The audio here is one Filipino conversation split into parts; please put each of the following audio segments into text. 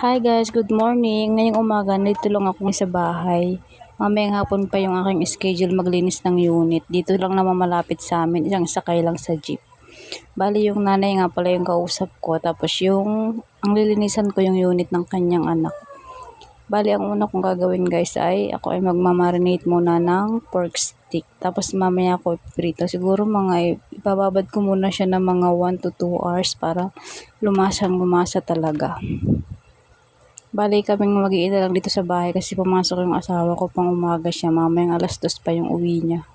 Hi guys, good morning. Ngayong umaga, nandito lang ako sa bahay. Mamayang hapon pa yung aking schedule maglinis ng unit. Dito lang naman malapit sa amin, isang sakay lang sa jeep. Bali yung nanay nga pala yung kausap ko, tapos yung, ang lilinisan ko yung unit ng kanyang anak. Bali, ang una kong gagawin guys ay, ako ay magmamarinate muna ng pork stick. Tapos mamaya ako prito. Siguro mga, ipababad ko muna siya ng mga 1 to 2 hours para lumasang lumasa talaga. Bali kaming mag-iina lang dito sa bahay kasi pumasok yung asawa ko pang umaga siya. Mamayang alas dos pa yung uwi niya.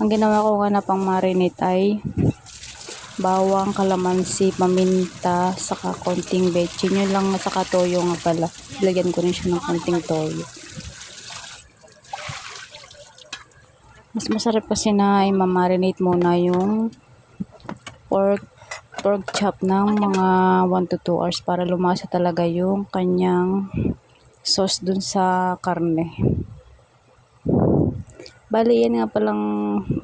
Ang ginawa ko nga na pang marinate ay bawang, kalamansi, paminta, saka konting betchin. Yun lang saka toyo nga pala. Lagyan ko rin siya ng konting toyo. Mas masarap kasi na i-marinate muna yung pork pork chop ng mga 1 to 2 hours para lumasa talaga yung kanyang sauce dun sa karne. Bali, yan nga palang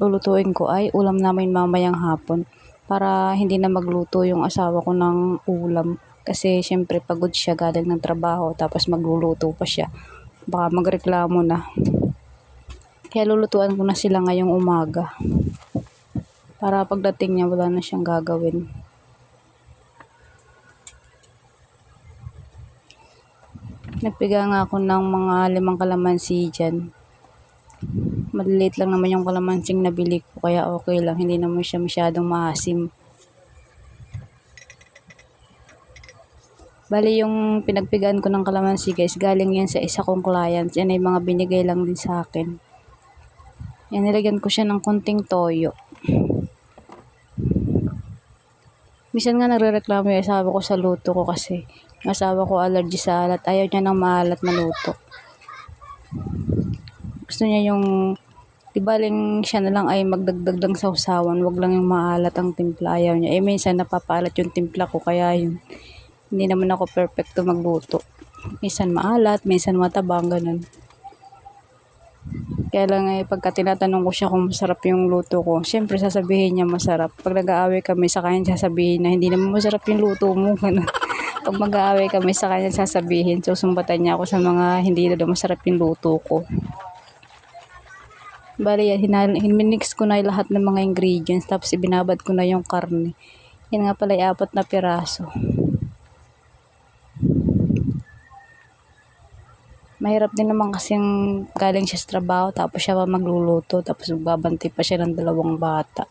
lulutuin ko ay ulam namin mamayang hapon para hindi na magluto yung asawa ko ng ulam. Kasi syempre pagod siya galing ng trabaho tapos magluluto pa siya. Baka magreklamo na. Kaya lulutuan ko na sila ngayong umaga. Para pagdating niya wala na siyang gagawin. Nagpiga nga ako ng mga limang kalamansi dyan. Maliliit lang naman yung kalamansing nabili ko kaya okay lang. Hindi naman siya masyadong maasim. Bali yung pinagpigaan ko ng kalamansi guys, galing yan sa isa kong clients. Yan ay mga binigay lang din sa akin. Yan, nilagyan ko siya ng konting toyo. Minsan nga nagre-reklamo yung asawa ko sa luto ko kasi yung asawa ko allergy sa alat. Ayaw niya ng maalat na luto. Gusto niya yung, di baling siya na lang ay magdagdag ng sausawan. Wag lang yung maalat ang timpla. Ayaw niya. Eh minsan napapaalat yung timpla ko kaya yun. Hindi naman ako perfecto magluto. Minsan maalat, minsan matabang, ganun. Kaya lang eh, pagka tinatanong ko siya kung masarap yung luto ko, syempre sasabihin niya masarap. Pag nag-aaway kami sa kanya, sasabihin na hindi naman masarap yung luto mo. Pag mag-aaway kami sa kanya, sasabihin, susumbatan niya ako sa mga hindi na masarap yung luto ko. Bali yan, hinal- ko na lahat ng mga ingredients, tapos ibinabad ko na yung karne. Yan nga pala, apat na piraso. Mahirap din naman kasing galing siya sa trabaho tapos siya magluluto tapos magbabantay pa siya ng dalawang bata.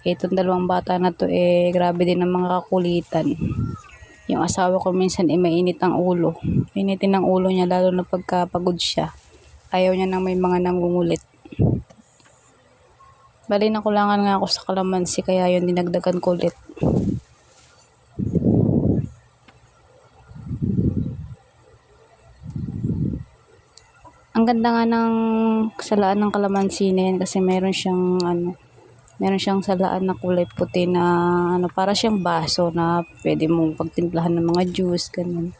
Itong dalawang bata na to eh grabe din ang mga kakulitan. Yung asawa ko minsan eh mainit ang ulo. Initin ang ulo niya lalo na pagkapagod siya. Ayaw niya nang may mga nangungulit. Bali na kulangan nga ako sa kalamansi kaya yun dinagdagan ko ulit. Ganda nga ng salaan ng kalamansi na yan kasi meron siyang ano, meron siyang salaan na kulay puti na ano, para siyang baso na pwede mong pagtimplahan ng mga juice, ganun.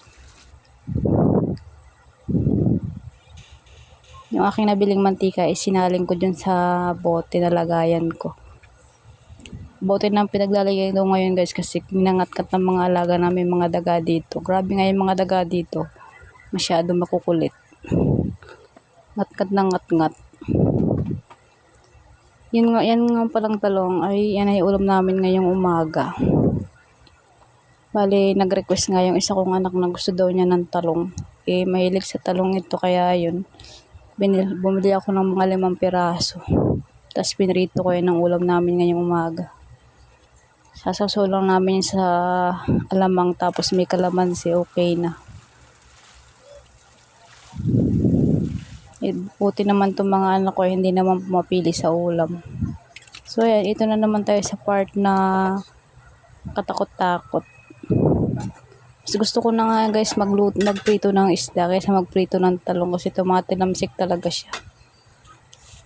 Yung aking nabiling mantika is sinaling ko dun sa bote na lagayan ko. Bote na pinaglalagay ko ngayon guys kasi minangat-kat ng mga alaga namin mga daga dito. Grabe nga yung mga daga dito. Masyado makukulit ngat-ngat ng ngat-ngat. Yun nga, yan nga palang talong ay yan ay ulam namin ngayong umaga. Bali, nag-request nga yung isa kong anak na gusto daw niya ng talong. Eh, mahilig sa talong ito kaya yun. Binil, bumili ako ng mga limang piraso. Tapos pinrito ko yun ng ulam namin ngayong umaga. Sasawsaw namin sa alamang tapos may kalamansi, okay na. Eh, buti naman itong mga anak ko, hindi naman pumapili sa ulam. So, ayan, ito na naman tayo sa part na katakot-takot. Mas gusto ko na nga guys magluto, magprito ng isda kaysa magprito ng talong kasi tumatinamsik talaga siya.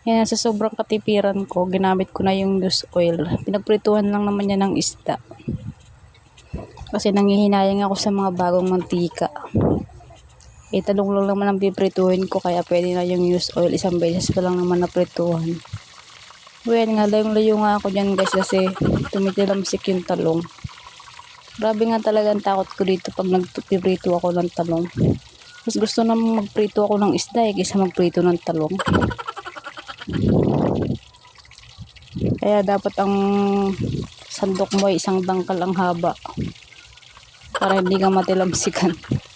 Yan, sa sobrang katipiran ko, ginamit ko na yung loose oil. Pinagprituhan lang naman niya ng isda. Kasi nangihinayang ako sa mga bagong mantika. Eh, talong lang naman ang piprituhin ko kaya pwede na yung use oil. Isang beses pa lang naman na prituhan. Well, nga layong-layo nga ako dyan guys kasi tumitilamsik yung talong. Grabe nga talaga ang takot ko dito pag nagpiprito ako ng talong. Mas gusto na magprito ako ng isda eh kaysa magprito ng talong. Kaya dapat ang sandok mo ay isang dangkal ang haba. Para hindi ka matilamsikan.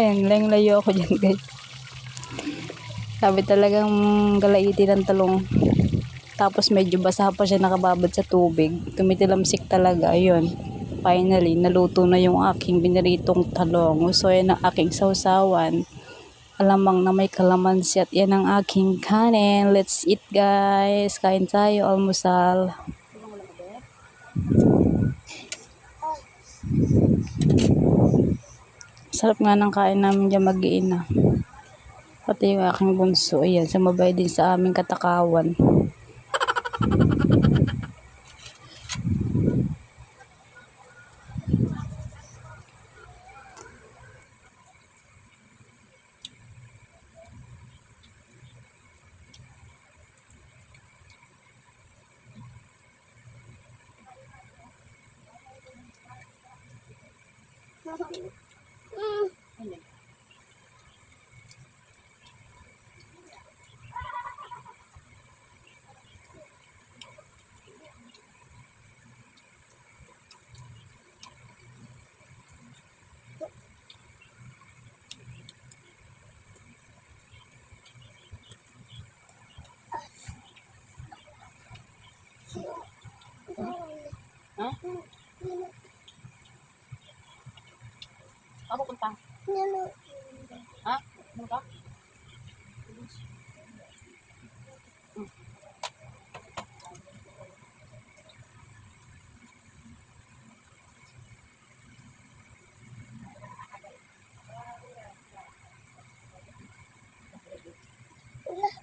Ayan, layong-layo ako dyan guys. Sabi talagang galaitin ng talong. Tapos medyo basa pa siya nakababad sa tubig. Tumitilamsik talaga. Ayun. Finally, naluto na yung aking biniritong talong. So, yan ang aking sausawan. Alamang na may kalamansi at yan ang aking kanin. Let's eat guys. Kain tayo, almusal. Sarap nga ng kain namin dyan mag-iina. Pati yung aking bunso, ayan, sumabay din sa aming katakawan. Ha punta. Ha? Ano ka?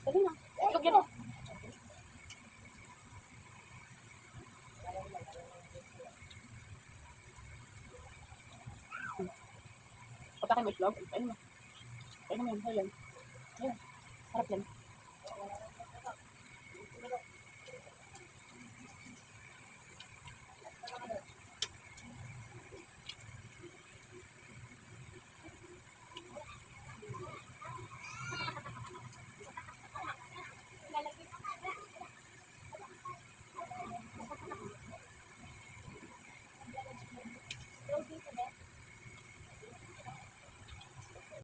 Dali na. Ikaw yan. Pagkakin mo itlog, kain mo. Kain mo yan, ayan. Ayan, harap yan.